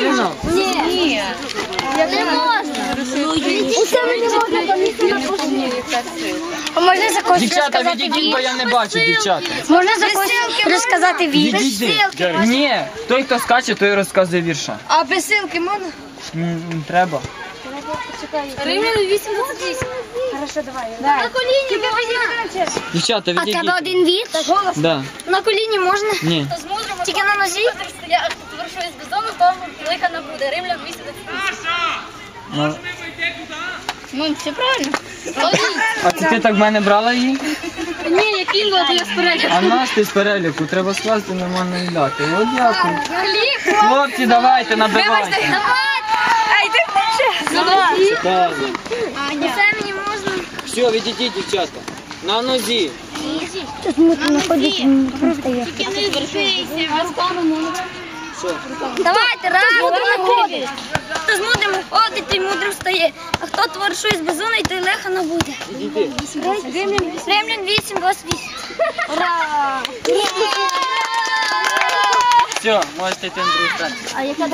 Правильно? Ні. Не можна. Усе не можна, там ніхто не А можна за когось Дівчата, розказати відійдіть, бо я не бачу, дівчата. Можна за когось розказати вірш? Відійди. Ні, той, хто скаче, той розказує вірша. А без ссылки можна? М, Треба. Римлян 828. Хорошо, давай. На коліні можна. Дівчата, А тебе один вірш? Да. На коліні можна? Ні. Тільки на нозі? Я творшу із бездому, тому лиха не буде. Римлян 828. Ну, Ну, все правильно. А це ти так в мене брала її? Ні, я кинула, то я спереду. А нас ти з переліку, треба скласти нормально і дати. От дякую. Хлопці, давайте, набивайте. Ай, ти хочеш? Так. Це мені можна? Все, відійдіть, дівчата. На нозі. Тут мудро знаходиться, просто є. Все. Давайте, раз, два, три. Хто з мудрим ходить, той мудрим стає. А хто творшує з безумний, той легко набуде. Римлян 8, 28. Ура! Все, можете йти на другу станцію. А яка